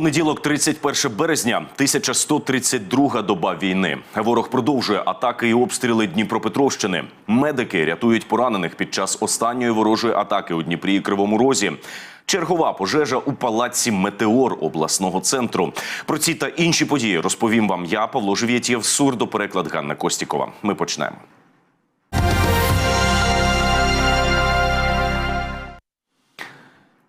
Понеділок, 31 березня, 1132 доба війни. Ворог продовжує атаки і обстріли Дніпропетровщини. Медики рятують поранених під час останньої ворожої атаки у Дніпрі і Кривому Розі. Чергова пожежа у палаці Метеор обласного центру. Про ці та інші події розповім вам я, Павло Живєтєв, сурдопереклад Ганна Костікова. Ми почнемо.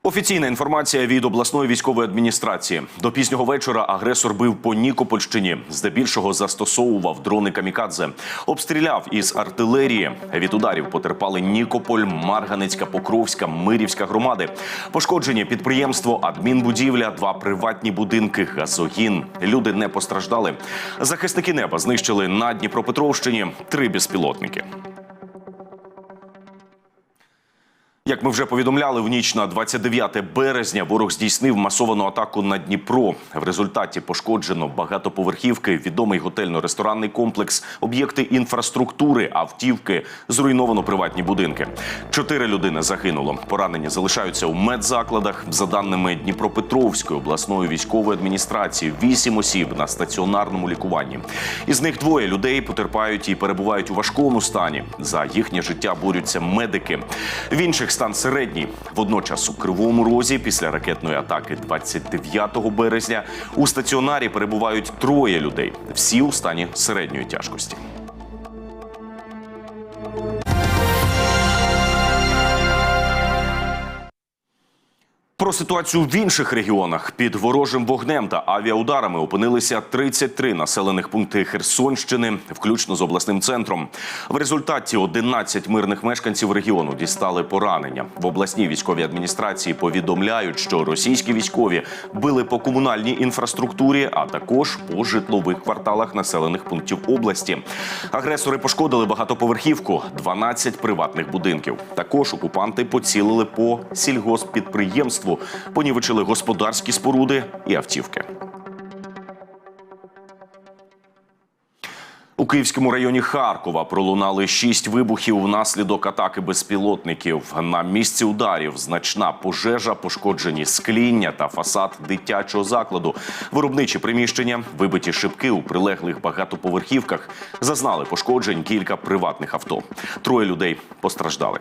Офіційна інформація від обласної військової адміністрації. До пізнього вечора агресор бив по Нікопольщині. Здебільшого застосовував дрони камікадзе. Обстріляв із артилерії. Від ударів потерпали Нікополь, Марганецька, Покровська, Мирівська громади. Пошкоджені підприємство, адмінбудівля, два приватні будинки, газогін. Люди не постраждали. Захисники неба знищили на Дніпропетровщині три безпілотники. Як ми вже повідомляли, в ніч на 29 березня ворог здійснив масовану атаку на Дніпро. В результаті пошкоджено багатоповерхівки, відомий готельно-ресторанний комплекс, об'єкти інфраструктури, автівки, зруйновано приватні будинки. Чотири людини загинуло. Поранені залишаються у медзакладах. За даними Дніпропетровської обласної військової адміністрації, вісім осіб на стаціонарному лікуванні. Із них двоє людей потерпають і перебувають у важкому стані. За їхнє життя борються медики. В інших стан середній. Водночас у кривому розі після ракетної атаки 29 березня у стаціонарі перебувають троє людей. Всі у стані середньої тяжкості. Про ситуацію в інших регіонах під ворожим вогнем та авіаударами опинилися 33 населених пункти Херсонщини, включно з обласним центром. В результаті 11 мирних мешканців регіону дістали поранення. В обласній військовій адміністрації повідомляють, що російські військові били по комунальній інфраструктурі, а також по житлових кварталах населених пунктів області. Агресори пошкодили багатоповерхівку, 12 приватних будинків. Також окупанти поцілили по сільгосппідприємству, понівечили господарські споруди і автівки. У Київському районі Харкова пролунали шість вибухів внаслідок атаки безпілотників. На місці ударів значна пожежа, пошкоджені скління та фасад дитячого закладу. Виробничі приміщення, вибиті шибки у прилеглих багатоповерхівках, зазнали пошкоджень кілька приватних авто. Троє людей постраждали.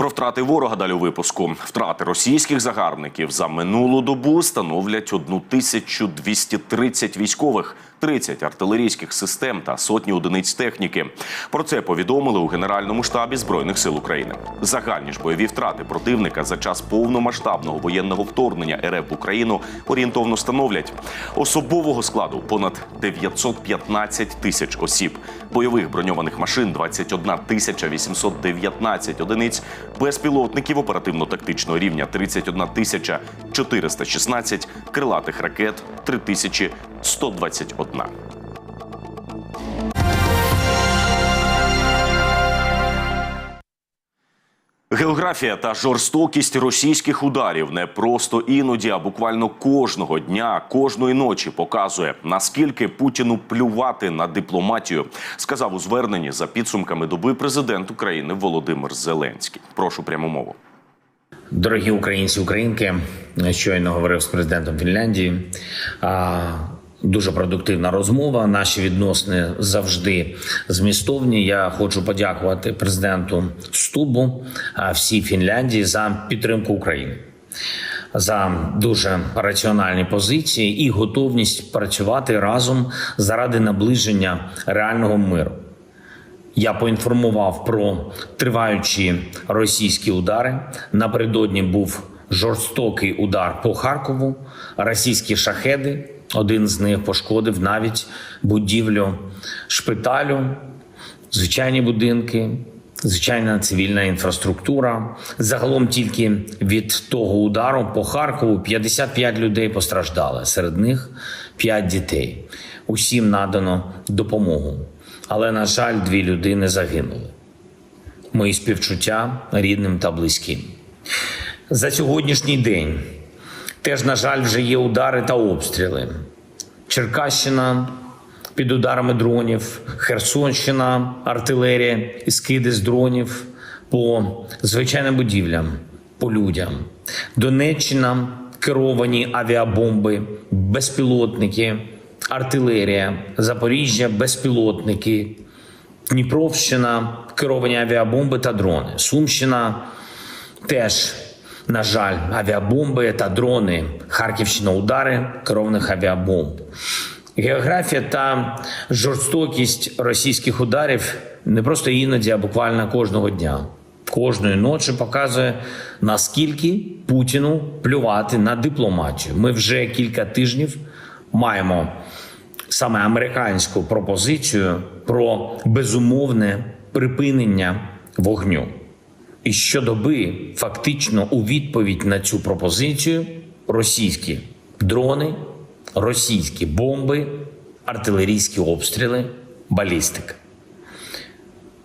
Про втрати ворога далі у випуску. Втрати російських загарбників за минулу добу становлять 1230 військових, 30 артилерійських систем та сотні одиниць техніки. Про це повідомили у Генеральному штабі Збройних сил України. Загальні ж бойові втрати противника за час повномасштабного воєнного вторгнення РФ в Україну орієнтовно становлять особового складу понад 915 тисяч осіб, бойових броньованих машин 21 тисяча 819 одиниць, безпілотників оперативно-тактичного рівня 31 тисяча 416, крилатих ракет 3121. Географія та жорстокість російських ударів не просто іноді, а буквально кожного дня, кожної ночі показує наскільки Путіну плювати на дипломатію, сказав у зверненні за підсумками доби президент України Володимир Зеленський. Прошу пряму мову. Дорогі українці, українки, щойно говорив з президентом Фінляндії. Дуже продуктивна розмова. Наші відносини завжди змістовні. Я хочу подякувати президенту Стубу всій Фінляндії за підтримку України. За дуже раціональні позиції і готовність працювати разом заради наближення реального миру. Я поінформував про триваючі російські удари. Напередодні був жорстокий удар по Харкову, російські шахеди. Один з них пошкодив навіть будівлю шпиталю, звичайні будинки, звичайна цивільна інфраструктура. Загалом тільки від того удару по Харкову 55 людей постраждали. Серед них 5 дітей. Усім надано допомогу. Але, на жаль, дві людини загинули. Мої співчуття рідним та близьким. За сьогоднішній день теж, на жаль, вже є удари та обстріли. Черкащина під ударами дронів, Херсонщина, артилерія і скиди з дронів по звичайним будівлям, по людям. Донеччина керовані авіабомби, безпілотники, артилерія, Запоріжжя безпілотники, Дніпровщина керовані авіабомби та дрони. Сумщина теж, на жаль, авіабомби та дрони. Харківщина удари керованих авіабомб. Географія та жорстокість російських ударів не просто іноді, а буквально кожного дня. Кожної ночі показує, наскільки Путіну плювати на дипломатію. Ми вже кілька тижнів маємо саме американську пропозицію про безумовне припинення вогню. І щодоби, фактично, у відповідь на цю пропозицію російські дрони, російські бомби, артилерійські обстріли, балістика.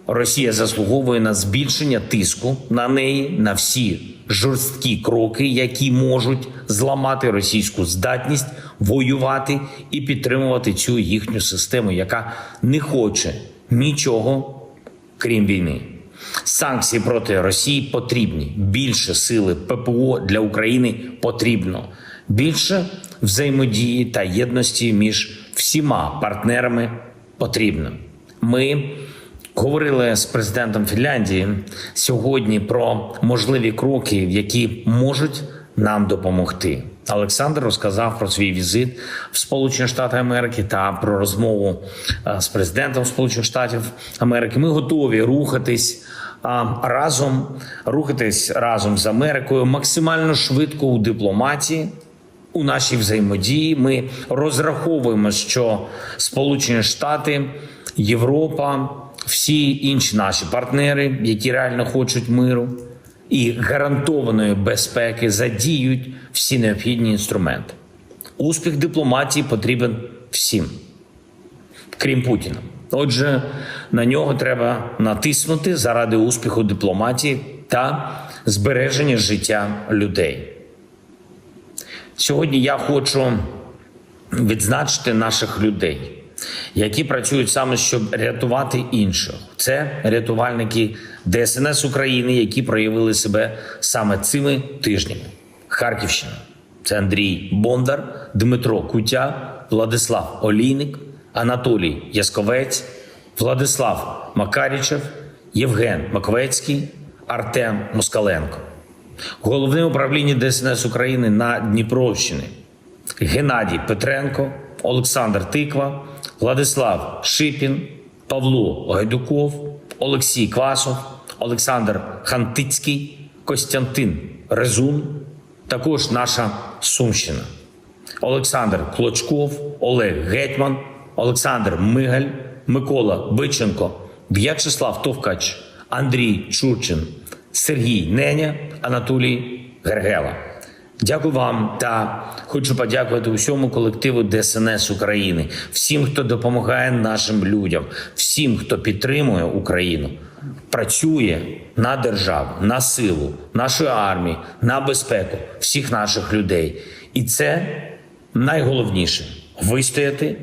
Росія заслуговує на збільшення тиску на неї на всі жорсткі кроки, які можуть зламати російську здатність воювати і підтримувати цю їхню систему, яка не хоче нічого крім війни. Санкції проти Росії потрібні. Більше сили ППО для України потрібно. Більше взаємодії та єдності між всіма партнерами потрібно. Ми говорили з президентом Фінляндії сьогодні про можливі кроки, які можуть нам допомогти. Олександр розказав про свій візит в Сполучені Штати Америки та про розмову е, з президентом Сполучених Штатів Америки. Ми готові рухатись разом, рухатись разом з Америкою максимально швидко у дипломатії. У нашій взаємодії ми розраховуємо, що Сполучені Штати, Європа, всі інші наші партнери, які реально хочуть миру і гарантованої безпеки, задіють всі необхідні інструменти. Успіх дипломатії потрібен всім, крім Путіна. Отже, на нього треба натиснути заради успіху дипломатії та збереження життя людей. Сьогодні я хочу відзначити наших людей, які працюють саме, щоб рятувати інших. Це рятувальники ДСНС України, які проявили себе саме цими тижнями. Харківщина. Це Андрій Бондар, Дмитро Кутя, Владислав Олійник, Анатолій Ясковець, Владислав Макарічев, Євген Маковецький, Артем Москаленко. Головне управління ДСНС України на Дніпровщині Геннадій Петренко, Олександр Тиква, Владислав Шипін, Павло Гайдуков, Олексій Квасов, Олександр Хантицький, Костянтин Резун, також наша Сумщина. Олександр Клочков, Олег Гетьман, Олександр Мигаль, Микола Биченко, В'ячеслав Товкач, Андрій Чурчин, Сергій Неня, Анатолій Гергела. Дякую вам та хочу подякувати усьому колективу ДСНС України, всім, хто допомагає нашим людям, всім, хто підтримує Україну, працює на державу, на силу, нашої армії, на безпеку всіх наших людей. І це найголовніше вистояти,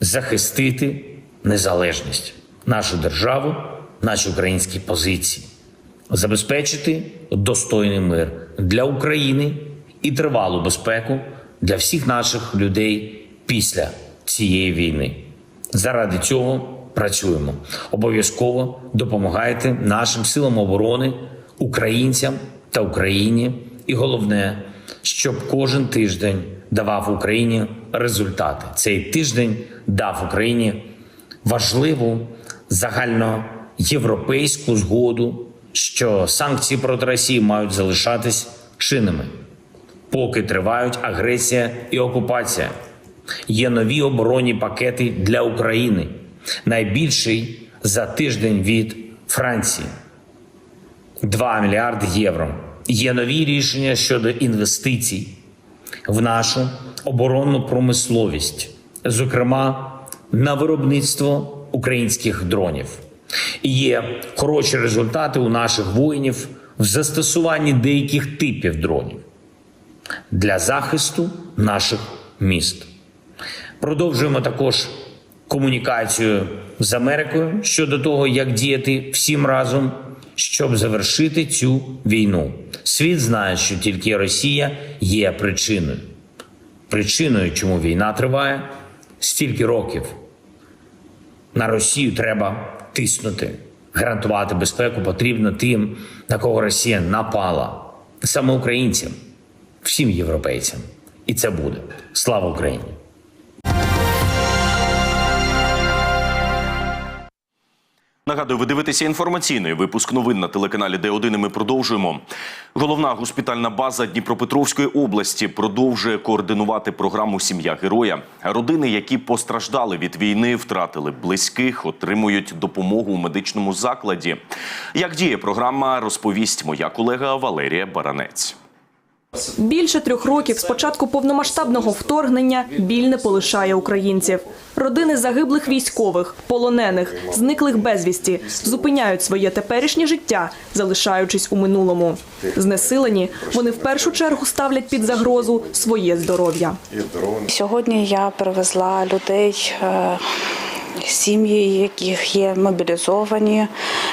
захистити незалежність, нашу державу, наші українські позиції, забезпечити достойний мир для України і тривалу безпеку для всіх наших людей після цієї війни. Заради цього працюємо. Обов'язково допомагайте нашим силам оборони, українцям та Україні. І головне, щоб кожен тиждень давав Україні результати. Цей тиждень дав Україні важливу загальноєвропейську згоду, що санкції проти Росії мають залишатись чинними поки тривають агресія і окупація. Є нові оборонні пакети для України, найбільший за тиждень від Франції 2 мільярди євро. Є нові рішення щодо інвестицій в нашу оборонну промисловість, зокрема на виробництво українських дронів. І Є хороші результати у наших воїнів в застосуванні деяких типів дронів для захисту наших міст. Продовжуємо також комунікацію з Америкою щодо того, як діяти всім разом, щоб завершити цю війну. Світ знає, що тільки Росія є причиною. Причиною, чому війна триває стільки років. На Росію треба тиснути. Гарантувати безпеку потрібно тим, на кого Росія напала. Саме українцям, всім європейцям. І це буде. Слава Україні! Нагадую, ви дивитеся інформаційний випуск новин на телеканалі Д1 і ми продовжуємо. Головна госпітальна база Дніпропетровської області продовжує координувати програму Сім'я героя. Родини, які постраждали від війни, втратили близьких, отримують допомогу у медичному закладі. Як діє програма, розповість моя колега Валерія Баранець. Більше трьох років з початку повномасштабного вторгнення біль не полишає українців. Родини загиблих військових, полонених, зниклих безвісті зупиняють своє теперішнє життя, залишаючись у минулому. Знесилені вони в першу чергу ставлять під загрозу своє здоров'я. Сьогодні я привезла людей, е, сім'ї, яких є мобілізовані,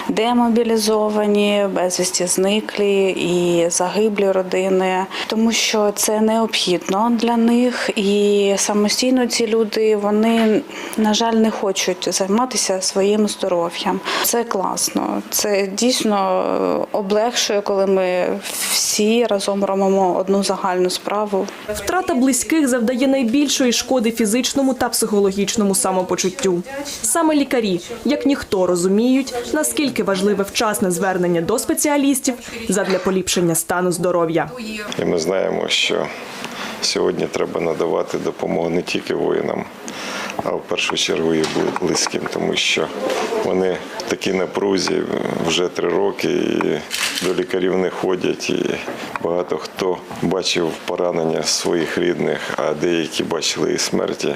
демобілізовані, безвісті зниклі і загиблі родини, тому що це необхідно для них. І самостійно ці люди вони, на жаль, не хочуть займатися своїм здоров'ям. Це класно. Це дійсно е, облегшує, коли ми всі разом робимо одну загальну справу. Втрата близьких завдає найбільшої шкоди фізичному та психологічному самопочуттю. Саме лікарі, як ніхто, розуміють, наскільки важливе вчасне звернення до спеціалістів задля поліпшення стану здоров'я. І ми знаємо, що сьогодні треба надавати допомогу не тільки воїнам, а в першу чергу і близьким, тому що вони в такій напрузі вже три роки і до лікарів не ходять. І багато хто бачив поранення своїх рідних, а деякі бачили і смерті.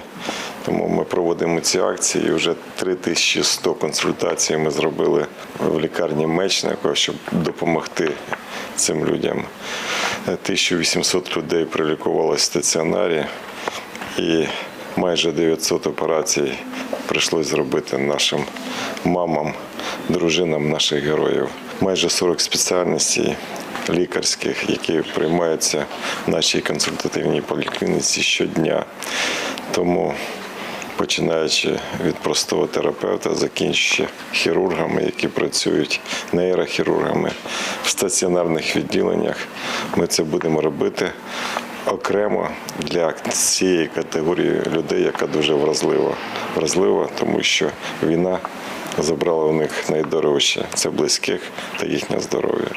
Тому ми проводимо ці акції. І Вже 3100 консультацій ми зробили в лікарні Мечникова, щоб допомогти цим людям. 1800 людей прилікувалося в стаціонарі і майже 900 операцій прийшлось зробити нашим мамам, дружинам наших героїв. Майже 40 спеціальностей лікарських, які приймаються в нашій консультативній поліклініці щодня. Тому починаючи від простого терапевта, закінчуючи хірургами, які працюють нейрохірургами в стаціонарних відділеннях. Ми це будемо робити окремо для цієї категорії людей, яка дуже вразлива. Вразлива, тому що війна забрала у них найдорожче це близьких та їхнє здоров'я.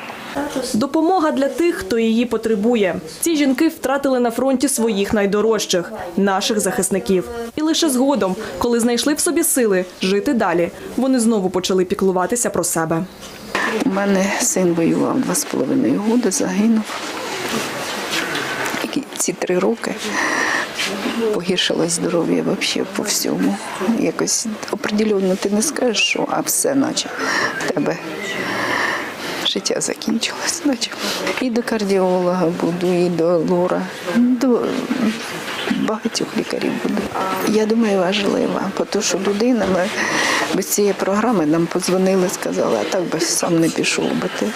Допомога для тих, хто її потребує. Ці жінки втратили на фронті своїх найдорожчих наших захисників. І лише згодом, коли знайшли в собі сили жити далі, вони знову почали піклуватися про себе. У мене син воював два з половиною годи, загинув. Ці три роки погіршилось здоров'я взагалі по всьому. Якось определенно ти не скажеш, що а все наче в тебе життя закінчилось. Наче. І до кардіолога буду, і до лора, до багатьох лікарів буду. Я думаю, важлива, тому що людина ми без цієї програми нам подзвонили, сказали, а так би сам не пішов би ти.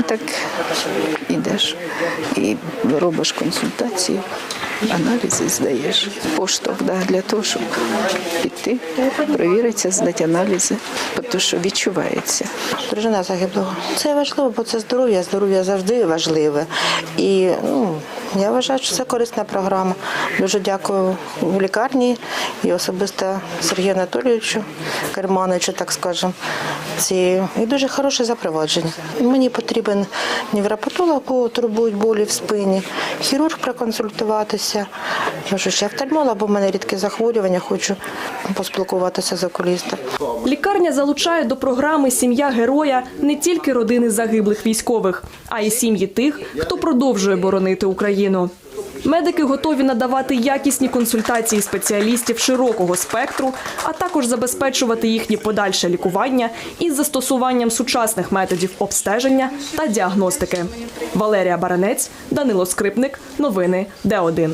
І так ідеш і робиш консультації, аналізи здаєш. Поштовх да, для того, щоб піти, перевіритися, здати аналізи, тому що відчувається. Дружина загиблого. Це важливо, бо це здоров'я. Здоров'я завжди важливе. І ну, я вважаю, що це корисна програма. Дуже дякую в лікарні і особисто Сергію Анатолійовичу Кермановичу, так скажемо. Ці і дуже хороше запровадження. Мені потрібен невропатолог, бо турбують болі в спині, хірург проконсультуватися. Можу ще офтальмолог, бо в мене рідке захворювання, хочу поспілкуватися з окулістом. Лікарня залучає до програми Сім'я героя не тільки родини загиблих військових, а й сім'ї тих, хто продовжує боронити Україну. Медики готові надавати якісні консультації спеціалістів широкого спектру, а також забезпечувати їхнє подальше лікування із застосуванням сучасних методів обстеження та діагностики. Валерія Баранець, Данило Скрипник, новини Д1.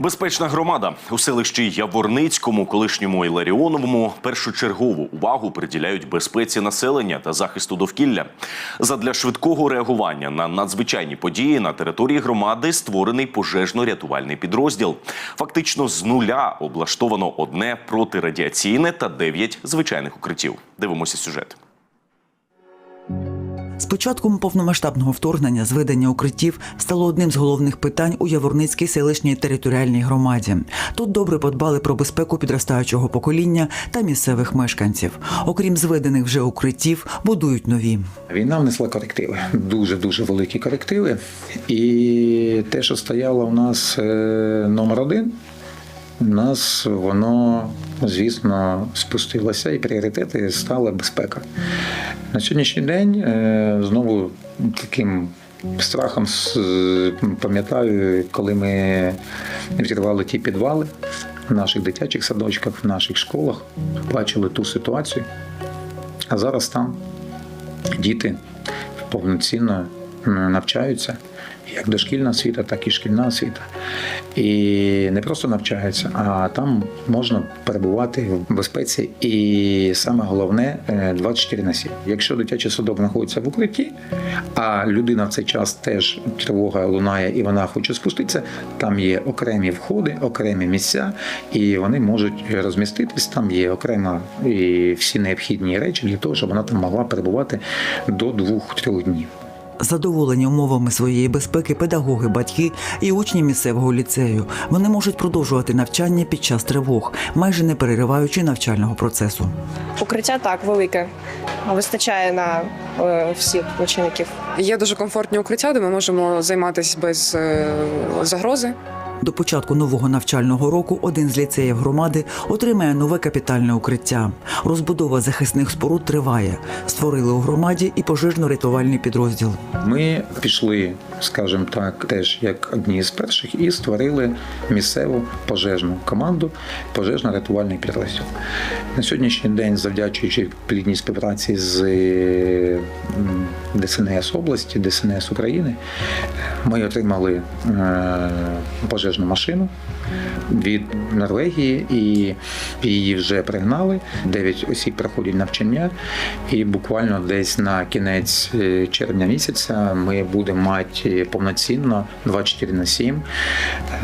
Безпечна громада у селищі Яворницькому, колишньому Іларіоновому, першочергову увагу приділяють безпеці населення та захисту довкілля. Задля швидкого реагування на надзвичайні події на території громади створений пожежно-рятувальний підрозділ. Фактично з нуля облаштовано одне протирадіаційне та дев'ять звичайних укриттів. Дивимося сюжет. З початком повномасштабного вторгнення зведення укриттів стало одним з головних питань у Яворницькій селищній територіальній громаді. Тут добре подбали про безпеку підростаючого покоління та місцевих мешканців. Окрім зведених вже укриттів, будують нові. Війна внесла корективи, дуже дуже великі корективи. І те, що стояло у нас е, номер один, нас воно, звісно, спустилося, і пріоритети стала безпека. На сьогоднішній день е, знову таким страхом пам'ятаю, коли ми відкривали ті підвали в наших дитячих садочках, в наших школах, бачили ту ситуацію. А зараз там діти повноцінно навчаються, як дошкільна освіта, так і шкільна освіта. І не просто навчаються, а там можна перебувати в безпеці. І саме головне е, 24 на 7. Якщо дитячий садок знаходиться в укритті, а людина в цей час теж тривога лунає і вона хоче спуститися, там є окремі входи, окремі місця, і вони можуть розміститись. Там є окрема і всі необхідні речі для того, щоб вона там могла перебувати до двох-трьох днів. Задоволені умовами своєї безпеки педагоги, батьки і учні місцевого ліцею. Вони можуть продовжувати навчання під час тривог, майже не перериваючи навчального процесу. Укриття так велике, вистачає на е, всіх учеників. Є дуже комфортні укриття, де ми можемо займатися без е, загрози. До початку нового навчального року один з ліцеїв громади отримає нове капітальне укриття. Розбудова захисних споруд триває. Створили у громаді і пожежно-рятувальний підрозділ. Ми пішли, скажімо так, теж як одні з перших, і створили місцеву пожежну команду, пожежно-рятувальний підрозділ. На сьогоднішній день, завдячуючи плідній співпраці з ДСНС області, ДСНС України, ми отримали е, пожежну машину від Норвегії, і її вже пригнали. Дев'ять осіб проходять навчання, і буквально десь на кінець е, червня місяця ми будемо мати повноцінно 24 на 7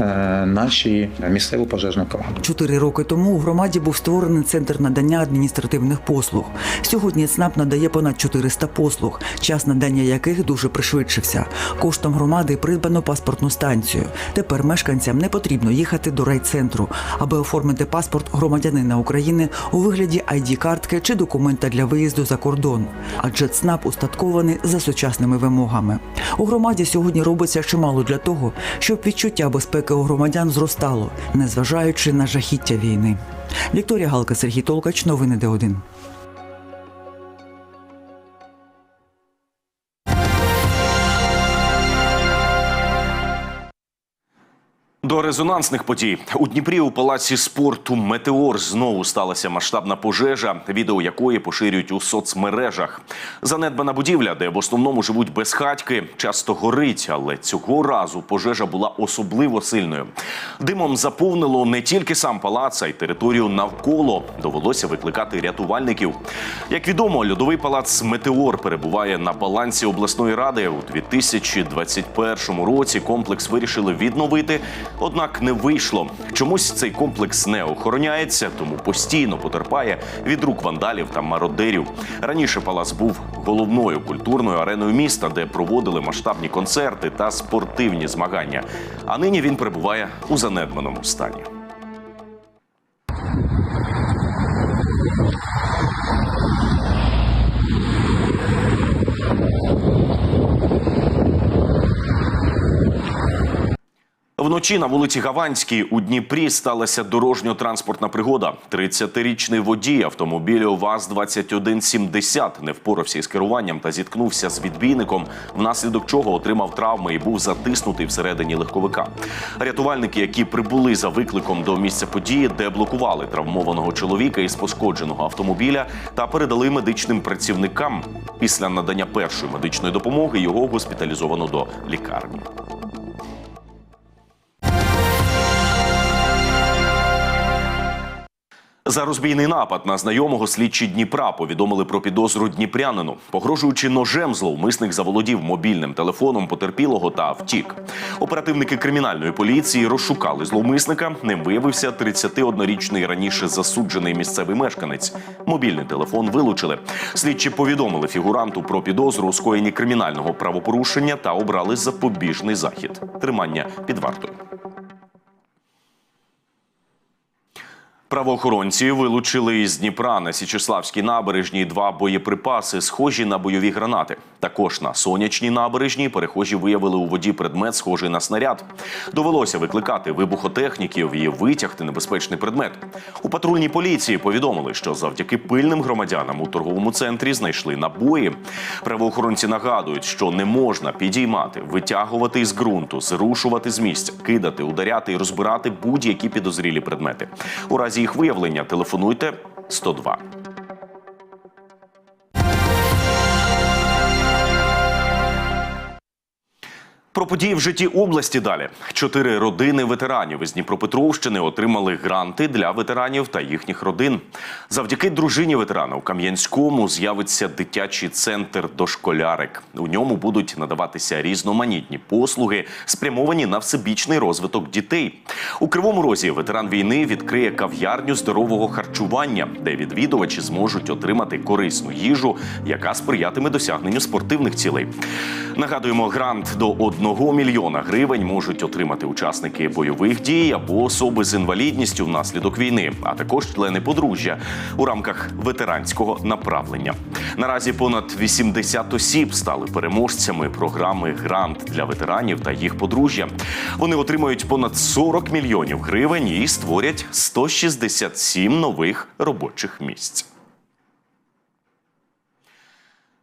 е, наші місцеву пожежну команду. Чотири роки тому у громаді був створений центр надання адміністративних послуг. Сьогодні ЦНАП надає понад 400 послуг, час надання яких дуже пришвидшився. Коштом громади придбано паспортну станцію. Тепер мешканцям не потрібно їхати до райцентру, аби оформити паспорт громадянина України у вигляді id картки чи документа для виїзду за кордон. Адже ЦНАП устаткований за сучасними вимогами. У громаді сьогодні робиться чимало для того, щоб відчуття безпеки у громадян зростало, незважаючи на жахіття війни. Вікторія Галка, Сергій Толкач, новини Д1. До резонансних подій у Дніпрі у палаці спорту Метеор знову сталася масштабна пожежа, відео якої поширюють у соцмережах. Занедбана будівля, де в основному живуть безхатьки, часто горить, але цього разу пожежа була особливо сильною. Димом заповнило не тільки сам палац, а й територію навколо. Довелося викликати рятувальників. Як відомо, льодовий палац Метеор перебуває на балансі обласної ради. У 2021 році комплекс вирішили відновити. Однак не вийшло. Чомусь цей комплекс не охороняється, тому постійно потерпає від рук вандалів та мародерів. Раніше палац був головною культурною ареною міста, де проводили масштабні концерти та спортивні змагання. А нині він перебуває у занедбаному стані. Вночі на вулиці Гаванській у Дніпрі сталася дорожньо-транспортна пригода. 30-річний водій автомобілю ВАЗ-2170 не впорався із керуванням та зіткнувся з відбійником, внаслідок чого отримав травми і був затиснутий всередині легковика. Рятувальники, які прибули за викликом до місця події, деблокували травмованого чоловіка із пошкодженого автомобіля та передали медичним працівникам. Після надання першої медичної допомоги його госпіталізовано до лікарні. За розбійний напад на знайомого слідчі Дніпра повідомили про підозру дніпрянину. Погрожуючи ножем, зловмисник заволодів мобільним телефоном потерпілого та втік. Оперативники кримінальної поліції розшукали зловмисника. Ним виявився 31-річний раніше засуджений місцевий мешканець. Мобільний телефон вилучили. Слідчі повідомили фігуранту про підозру у скоєнні кримінального правопорушення та обрали запобіжний захід тримання під вартою. Правоохоронці вилучили із Дніпра на Січеславській набережній два боєприпаси, схожі на бойові гранати. Також на сонячній набережній перехожі виявили у воді предмет, схожий на снаряд. Довелося викликати вибухотехніків і витягти небезпечний предмет. У патрульній поліції повідомили, що завдяки пильним громадянам у торговому центрі знайшли набої. Правоохоронці нагадують, що не можна підіймати, витягувати із ґрунту, зрушувати з місця, кидати, ударяти і розбирати будь-які підозрілі предмети. У разі їх виявлення телефонуйте 102. Про події в житті області далі. Чотири родини ветеранів із Дніпропетровщини отримали гранти для ветеранів та їхніх родин. Завдяки дружині ветерана у Кам'янському з'явиться дитячий центр дошколярик. У ньому будуть надаватися різноманітні послуги, спрямовані на всебічний розвиток дітей. У кривому розі ветеран війни відкриє кав'ярню здорового харчування, де відвідувачі зможуть отримати корисну їжу, яка сприятиме досягненню спортивних цілей. Нагадуємо, грант до 1 мільйона гривень можуть отримати учасники бойових дій або особи з інвалідністю внаслідок війни, а також члени подружжя у рамках ветеранського направлення. Наразі понад 80 осіб стали переможцями програми Грант для ветеранів та їх подружжя. Вони отримають понад 40 мільйонів гривень і створять 167 нових робочих місць.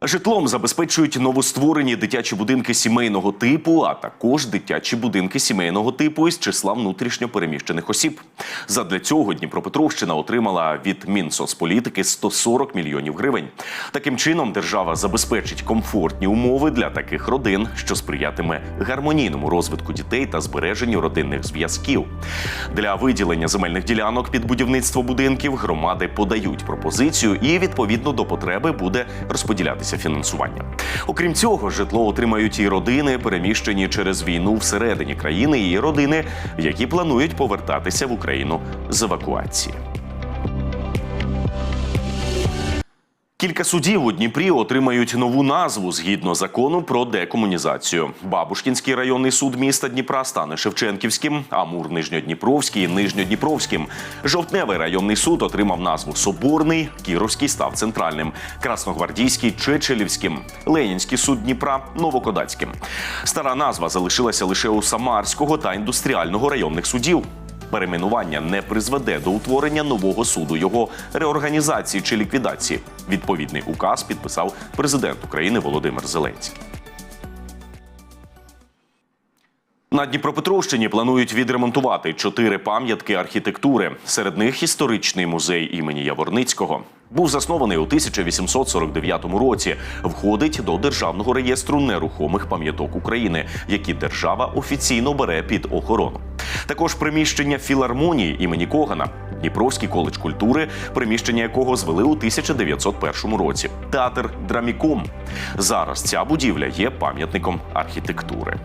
Житлом забезпечують новостворені дитячі будинки сімейного типу, а також дитячі будинки сімейного типу із числа внутрішньо переміщених осіб. Задля цього Дніпропетровщина отримала від Мінсоцполітики 140 мільйонів гривень. Таким чином, держава забезпечить комфортні умови для таких родин, що сприятиме гармонійному розвитку дітей та збереженню родинних зв'язків. Для виділення земельних ділянок під будівництво будинків громади подають пропозицію, і відповідно до потреби буде розподілятися фінансування. Окрім цього, житло отримають і родини, переміщені через війну всередині країни, і родини, які планують повертатися в Україну з евакуації. Кілька судів у Дніпрі отримають нову назву згідно закону про декомунізацію. Бабушкінський районний суд міста Дніпра стане Шевченківським, Амур Нижньодніпровський Нижньодніпровським. Жовтневий районний суд отримав назву Соборний, Кіровський став центральним, Красногвардійський Чечелівським, Ленінський суд Дніпра Новокодацьким. Стара назва залишилася лише у Самарського та індустріального районних судів. Перейменування не призведе до утворення нового суду, його реорганізації чи ліквідації. Відповідний указ підписав президент України Володимир Зеленський. На Дніпропетровщині планують відремонтувати чотири пам'ятки архітектури. Серед них історичний музей імені Яворницького. Був заснований у 1849 році. Входить до державного реєстру нерухомих пам'яток України, які держава офіційно бере під охорону. Також приміщення філармонії імені Когана, Дніпровський коледж культури, приміщення якого звели у 1901 році. Театр Драміком. Зараз ця будівля є пам'ятником архітектури.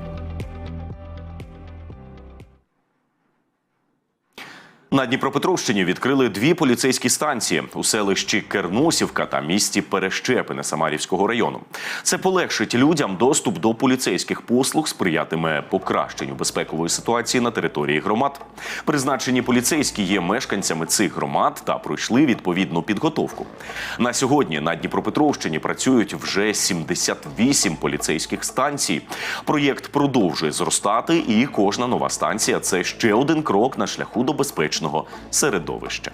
На Дніпропетровщині відкрили дві поліцейські станції у селищі Керносівка та місті Перещепине Самарівського району. Це полегшить людям доступ до поліцейських послуг, сприятиме покращенню безпекової ситуації на території громад. Призначені поліцейські є мешканцями цих громад та пройшли відповідну підготовку. На сьогодні на Дніпропетровщині працюють вже 78 поліцейських станцій. Проєкт продовжує зростати, і кожна нова станція це ще один крок на шляху до безпечного середовища.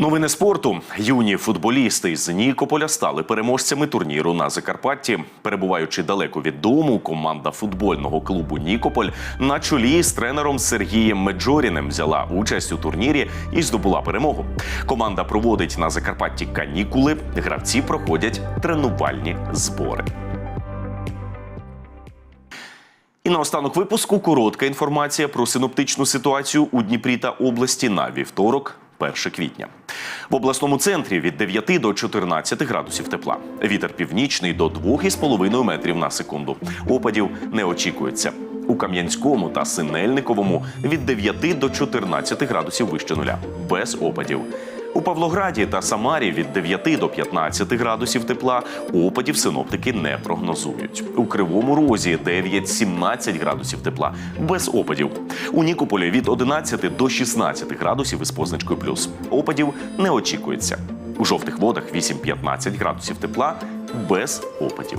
Новини спорту. Юні футболісти з Нікополя стали переможцями турніру на Закарпатті. Перебуваючи далеко від дому, команда футбольного клубу Нікополь на чолі з тренером Сергієм Меджоріним взяла участь у турнірі і здобула перемогу. Команда проводить на Закарпатті канікули. Гравці проходять тренувальні збори. І наостанок випуску коротка інформація про синоптичну ситуацію у Дніпрі та області на вівторок. 1 квітня в обласному центрі від 9 до 14 градусів тепла. Вітер північний до 2,5 метрів на секунду. Опадів не очікується. У Кам'янському та Синельниковому від 9 до 14 градусів вище нуля, без опадів. У Павлограді та Самарі від 9 до 15 градусів тепла опадів синоптики не прогнозують. У Кривому Розі 9-17 градусів тепла без опадів. У Нікополі від 11 до 16 градусів із позначкою плюс. Опадів не очікується. У жовтих водах 8-15 градусів тепла без опадів.